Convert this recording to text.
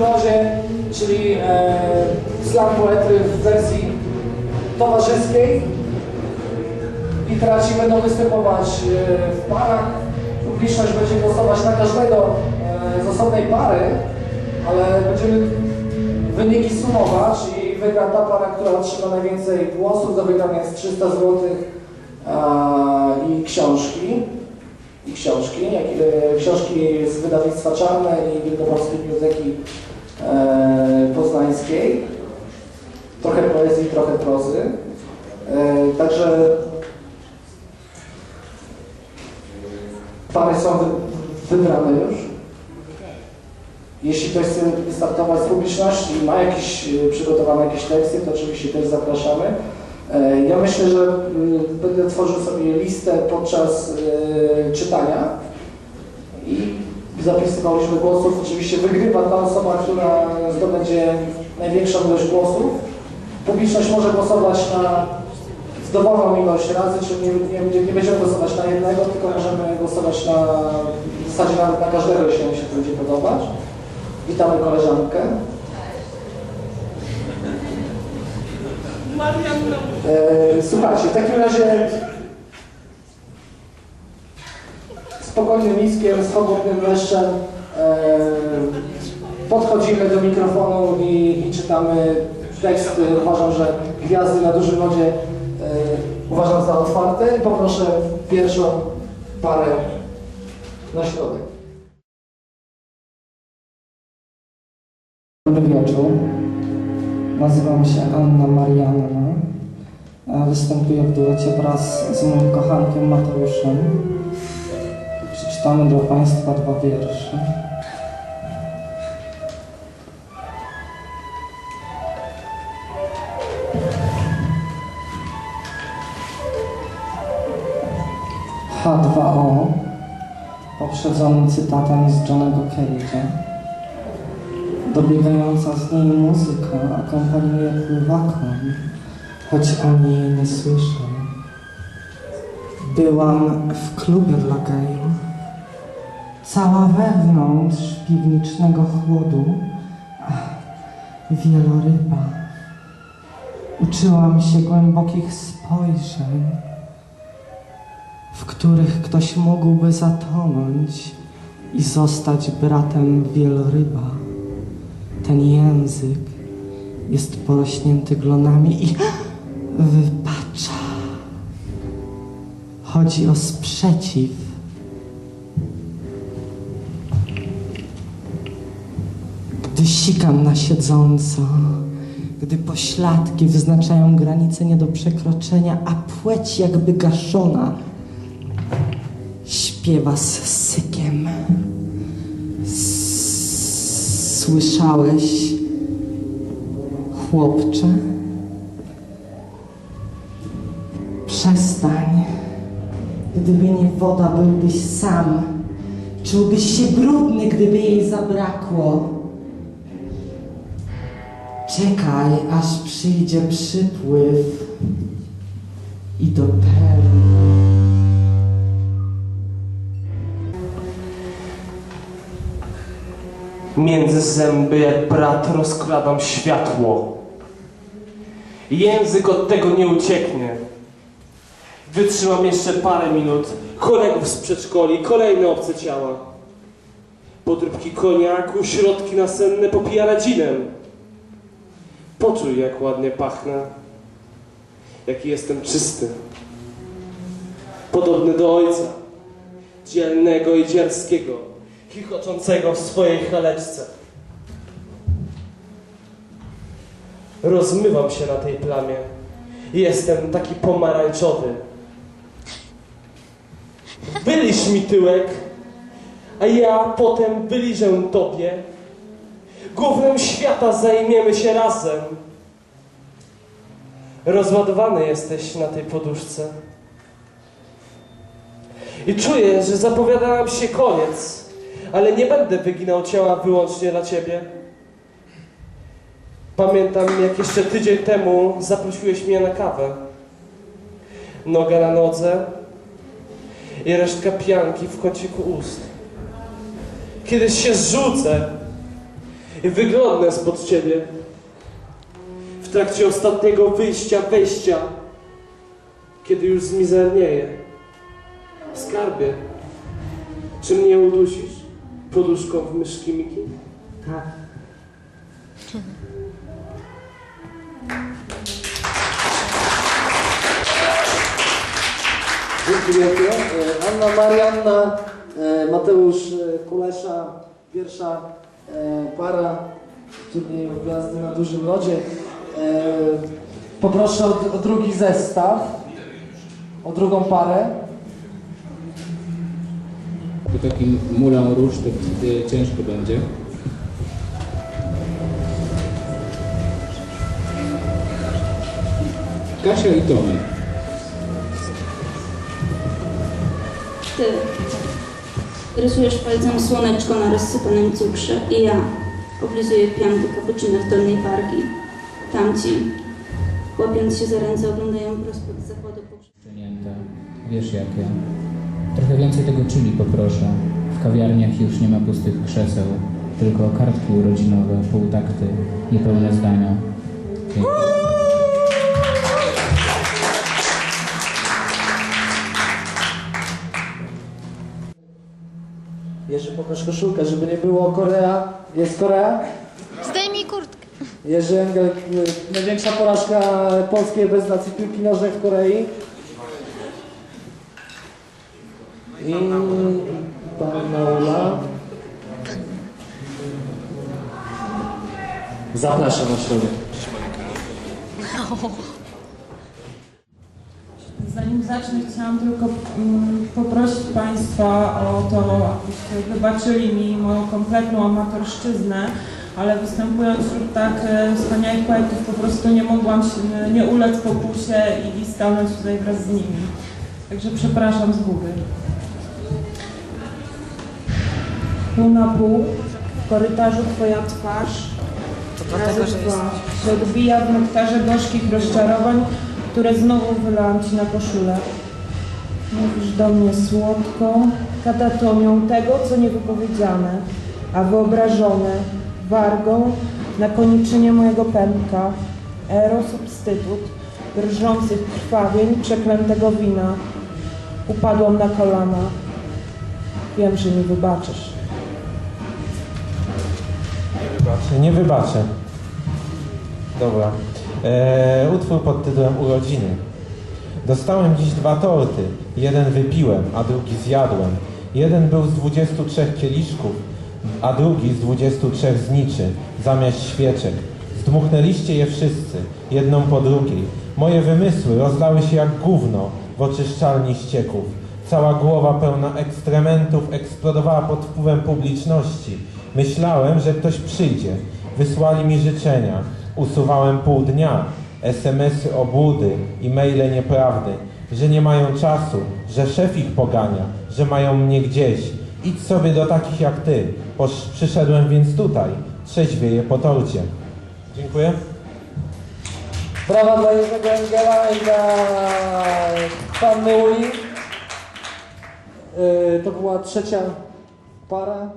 Razie, czyli e, slam poetry w wersji towarzyskiej. I teraz ci będą występować e, w parach. Publiczność będzie głosować na każdego e, z osobnej pary, ale będziemy wyniki sumować i wygra ta para, która otrzyma najwięcej głosów. Do wygrania jest 300 zł i książki i książki, jak, e, książki z wydawnictwa Czarne i Wielkopolskiej Biblioteki Poznańskiej. Trochę poezji, trochę prozy. Także pary są wy, wybrane już. Jeśli ktoś chce wystartować z publiczności i ma jakieś e, przygotowane jakieś teksty, to oczywiście też zapraszamy. E, Ja myślę, że będę tworzył sobie listę podczas e, czytania i zapisywał liczbę głosów. Oczywiście wygrywa ta osoba, która zdobędzie największą ilość głosów. Publiczność może głosować na w dowolną ilość razy, czyli nie, nie, nie będziemy głosować na jednego, tylko możemy głosować na w zasadzie na, na każdego, jeśli nam się to będzie podobać. Witamy koleżankę. E, słuchajcie, w takim razie spokojnym niskiem, swobodnym leszczem e, podchodzimy do mikrofonu i, i czytamy tekst. Uważam, że Gwiazdy na dużym lodzie uważam za otwarte i poproszę pierwszą parę na środek. Dobry wieczór. Nazywam się Anna Marianna. Występuję w duecie wraz z moim kochankiem Mateuszem. Przeczytamy dla Państwa dwa wiersze. H2O poprzedzony cytatem z Johnego Cage'a. Dobiegająca z niej muzyka akompaniuje pływakom, choć oni jej nie słyszą. Byłam w klubie dla gejów, cała wewnątrz piwnicznego chłodu, ach, wieloryba. Uczyłam się głębokich spojrzeń, w których ktoś mógłby zatonąć i zostać bratem wieloryba. Ten język jest porośnięty glonami i wypacza. Chodzi o sprzeciw. Gdy sikam na siedząco, gdy pośladki wyznaczają granice nie do przekroczenia, a płeć jakby gaszona śpiewa z sykiem. Słyszałeś, chłopcze? Przestań. Gdyby nie woda, byłbyś sam. Czułbyś się brudny, gdyby jej zabrakło. Czekaj, aż przyjdzie przypływ i dopełni. Między zęby jak brat rozkładam światło. Język od tego nie ucieknie. Wytrzymam jeszcze parę minut. Kolegów z przedszkoli, kolejne obce ciała. Podróbki koniaku, środki nasenne popija radzinem. Poczuj jak ładnie pachnę. Jaki jestem czysty. Podobny do ojca. Dzielnego i dzielskiego. Chichoczącego w swojej chaleczce. Rozmywam się na tej plamie. Jestem taki pomarańczowy. Wyliż mi tyłek, a ja potem wyliżę tobie. Głównym świata zajmiemy się razem. Rozładowany jesteś na tej poduszce. I czuję, że zapowiada nam się koniec, ale nie będę wyginał ciała wyłącznie dla ciebie. Pamiętam, jak jeszcze tydzień temu zaprosiłeś mnie na kawę. Noga na nodze i resztka pianki w kąciku ust. Kiedyś się zrzucę i wyglądnę spod ciebie w trakcie ostatniego wyjścia, wejścia, kiedy już zmizernieję. Skarbie, czy mnie udusisz poduszką w myszki Miki? Tak. Dzięki wielkie. E, Anna Marianna, e, Mateusz e, Kulesza, pierwsza para turnieju Gwiazdy na Dużym Lodzie. Poproszę o, o drugi zestaw, o drugą parę. Po takim mulą róż to ciężko będzie. Kasia i Tomek. Ty rysujesz palcem słoneczko na rozsypanym cukrze i ja oblizuję piankę kapuczyna w dolnej wargi. Tamci, łapiąc się za ręce, oglądają prospekt zachodu. Wiesz jakie. Trochę więcej tego chili poproszę. W kawiarniach już nie ma pustych krzeseł, tylko kartki urodzinowe, półtakty, niepełne zdania. Dzięki. Jerzy, pokaż koszulkę, żeby nie było Korea. Jest Korea? Zdejmij kurtkę. Jerzy Engel, y, największa porażka polskiej reprezentacji piłki nożnej w Korei. I Panola. Zapraszam na środek. Zanim zacznę, chciałam tylko mm, poprosić Państwa o to, abyście wybaczyli mi moją kompletną amatorszczyznę, ale występując wśród tak e, wspaniałych poetów po prostu nie mogłam się, nie ulec pokusie i stanąć tutaj wraz z nimi. Także przepraszam z góry. Pół na pół, w korytarzu Twoja twarz, razy dwa, się odbija w nektarze gorzkich rozczarowań, które znowu wylałam Ci na koszulę. Mówisz do mnie słodką katatomią tego, co niewypowiedziane, a wyobrażone wargą na koniczynie mojego pępka, erosubstytut drżących krwawień przeklętego wina. Upadłam na kolana. Wiem, że mi wybaczysz. Nie wybaczę. Dobra. Eee, utwór pod tytułem Urodziny. Dostałem dziś dwa torty. Jeden wypiłem, a drugi zjadłem. Jeden był z 23 kieliszków, a drugi z 23 zniczy, zamiast świeczek. Zdmuchnęliście je wszyscy, jedną po drugiej. Moje wymysły rozlały się jak gówno w oczyszczalni ścieków. Cała głowa pełna ekstrementów eksplodowała pod wpływem publiczności. Myślałem, że ktoś przyjdzie. Wysłali mi życzenia. Usuwałem pół dnia. SMS-y obłudy i maile nieprawdy. Że nie mają czasu, że szef ich pogania, że mają mnie gdzieś. Idź sobie do takich jak ty. Posz, przyszedłem więc tutaj. Trzeźwieję po torcie. Dziękuję. Brawa dla Jerzego Engela i dla Panny Uli. Y, To była trzecia para.